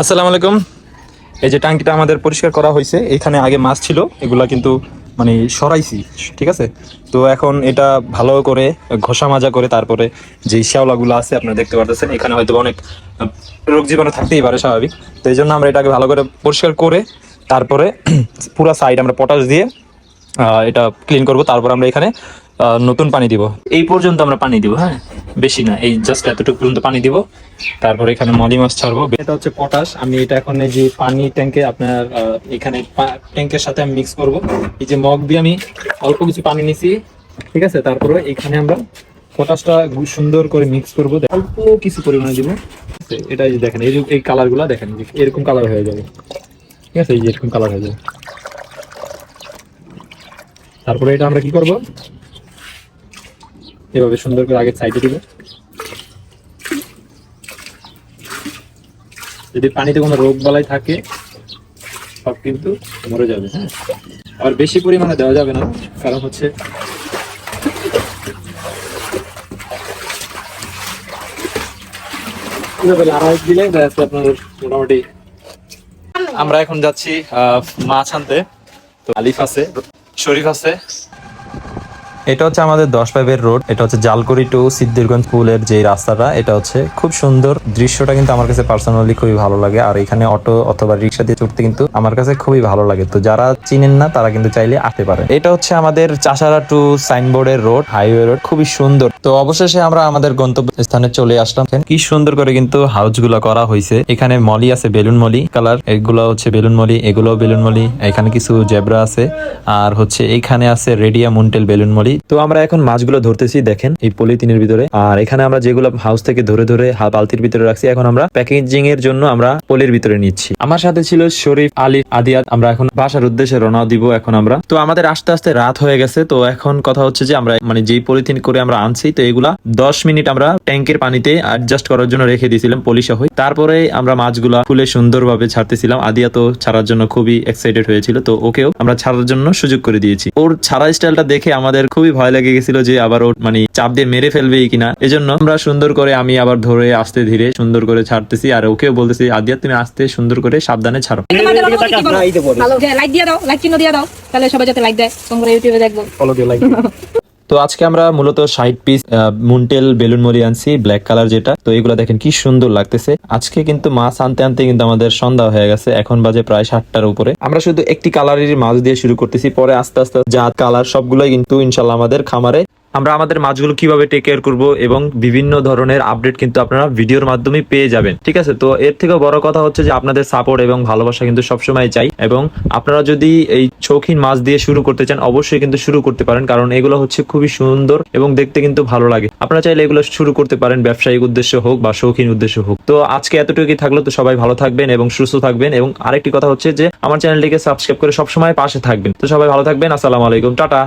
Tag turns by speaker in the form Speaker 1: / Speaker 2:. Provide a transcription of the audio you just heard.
Speaker 1: আসসালামু আলাইকুম। এই যে ট্যাঙ্কিটা আমাদের পরিষ্কার করা হয়েছে, এখানে আগে মাছ ছিল, এগুলা কিন্তু মানে সরাইছি, ঠিক আছে? তো এখন এটা ভালো করে ঘষা মাজা করে তারপরে যে শ্যাওলাগুলো আছে, আপনারা দেখতে পারতেছেন, এখানে হয়তো অনেক রোগ জীবাণু থাকতেই পারে স্বাভাবিক। তো এই জন্য আমরা এটাকে ভালো করে পরিষ্কার করে তারপরে পুরো সাইড আমরা পটাশ দিয়ে এটা ক্লিন করব। তারপর আমরা এখানে নতুন পানি দিব। এই পর্যন্ত আমরা পানি দিব হ্যাঁ? বেশি না। এই জাস্ট এতটুকু পর্যন্ত পানি দিব। তারপর এখানে মলি মাছ ছাড়বো। এটা হচ্ছে পটাশ। আমি এটা এখন এই যে পানি ট্যাঙ্কে আপনার এখানে ট্যাঙ্কের সাথে আমি মিক্স করব। এই যে মগ দিয়ে আমি অল্প কিছু পানি নিছি। ঠিক আছে? তারপরে এখানে আমরা পটাশটা সুন্দর করে মিক্স করব। অল্প কিছু পরিমাণে দিব। এটা যে দেখেন, এই এই কালারগুলো দেখেন এরকম কালার হয়ে যাবে। ঠিক আছে? এই যে এরকম কালার হয়ে যাবে। তারপরে এটা আমরা কি করব? এভাবে সুন্দর করে আগে সাইডে দিব। যদি পানিতে কোনো রোগ বালাই থাকে, সব কিন্তু মরে যাবে হ্যাঁ। আর বেশি পরিমাণে দেওয়া যাবে না, কারণ হচ্ছে আমরা এখন যাচ্ছি মাছ আনতে। তো আলিফ আছে, শরীফ আছে। এটা হচ্ছে আমাদের দশ পাইপের রোড, এটা হচ্ছে জালকুড়ি টু সিদ্দিরগঞ্জ পুলের যে রাস্তাটা, এটা হচ্ছে খুব সুন্দর দৃশ্যটা কিন্তু আমার কাছে পার্সোনালি খুবই ভালো লাগে। আর এখানে অটো অথবা রিক্সা দিয়ে চড়তে কিন্তু আমার কাছে খুবই ভালো লাগে। তো যারা চিনেন না, তারা কিন্তু চাইলে আসতে পারে এটা হচ্ছে আমাদের চাষারা টু সাইনবোর্ডের রোড হাইওয়ে রোড খুবই সুন্দর। তো অবশেষে আমরা আমাদের গন্তব্য স্থানে চলে আসলাম। কি সুন্দর করে কিন্তু হাউসগুলো করা হয়েছে। এখানে মলি আছে, বেলুন মলি কালার। এগুলো হচ্ছে বেলুন মলি এগুলো বেলুন মলি। এখানে কিছু জেব্রা আছে। আর হচ্ছে এখানে আছে রেডিয়া মুন্টেল বেলুন মলি। তো আমরা এখন মাছগুলো ধরতেছি, দেখেন, এই পলিথিনের ভিতরে। আর এখানে আমরা যেগুলো হাউস থেকে ধরে ধরে বালতির ভিতরে রাখছি, এখন আমরা প্যাকেজিং এর জন্য আমরা পলির ভিতরে নিচ্ছি। আমার সাথে ছিল শরীফ, আলী, আদিয়াত, আমরা এখন বাসার উদ্দেশ্যে রওনা দিব এখন আমরা। তো আমাদের আস্তে আস্তে রাত হয়ে গেছে, তো এখন কথা হচ্ছে যে আমরা মানে যেই পলিথিন করে আমরা আনছি, তো এগুলা দশ মিনিট আমরা ট্যাঙ্কের পানিতে অ্যাডজাস্ট করার জন্য রেখে দিয়েছিলাম পলিশা হয়ে। তারপরে আমরা মাছগুলা খুলে সুন্দরভাবে ছাড়তেছিলাম। আদিয়া তো ছাড়ার জন্য খুবই এক্সাইটেড হয়েছিল, তো ওকেও আমরা ছাড়ার জন্য সুযোগ করে দিয়েছি। ওর ছাড়া স্টাইলটা দেখে আমাদের খুবই ভয় লেগে গেছিল যে আবার ও মানে চাপ দিয়ে মেরে ফেলবে কিনা। এজন্য আমরা সুন্দর করে আমি আবার ধরে আস্তে ধীরে সুন্দর করে ছাড়তেছি আর ওকেও বলতেছি আদিয়া তুমি আস্তে সুন্দর করে সাবধানে ছাড়ো।
Speaker 2: লাইক দিয়ে দাও লাইক চিহ্ন দিয়ে দাও। তাহলে সবাই যাতে লাইক দেয়। তোমরা ইউটিউবে দেখব।
Speaker 1: আজকে আমরা মূলত ষাট পিস মুন্টেল, বেলুন মরি আনছি ব্ল্যাক কালার যেটা। তো এগুলো দেখেন কি সুন্দর লাগতেছে। আজকে কিন্তু মাছ আনতে আনতে কিন্তু আমাদের সন্ধ্যা হয়ে গেছে। এখন বাজে প্রায় সাতটার উপরে। আমরা শুধু একটি কালারের মাছ দিয়ে শুরু করতেছি। পরে আস্তে আস্তে জাত কালার সবগুলোই কিন্তু ইনশাল্লাহ আমাদের খামারে আমরা আমাদের মাছগুলো কীভাবে টেক কেয়ার করব এবং বিভিন্ন ধরনের আপডেট কিন্তু আপনারা ভিডিওর মাধ্যমে পেয়ে যাবেন। ঠিক আছে? তো এর থেকে বড় কথা হচ্ছে যে আপনাদের সাপোর্ট এবং ভালোবাসা কিন্তু সবসময় চাই এবং আপনারা যদি এই শৌখিন মাছ দিয়ে শুরু করতে চান, অবশ্যই কিন্তু শুরু করতে পারেন কারণ এগুলো হচ্ছে খুবই সুন্দর এবং দেখতে কিন্তু ভালো লাগে। আপনারা চাইলে এগুলো শুরু করতে পারেন ব্যবসায়িক উদ্দেশ্য হোক বা শৌখিন উদ্দেশ্য হোক। তো আজকে এতটুকুই থাকল, তো সবাই ভালো থাকবেন এবং সুস্থ থাকবেন এবং আরেকটি কথা হচ্ছে যে আমার চ্যানেলটিকে সাবস্ক্রাইব করে সবসময় পাশে থাকবেন। তো সবাই ভালো থাকবেন, আসসালামু আলাইকুম, টাটা।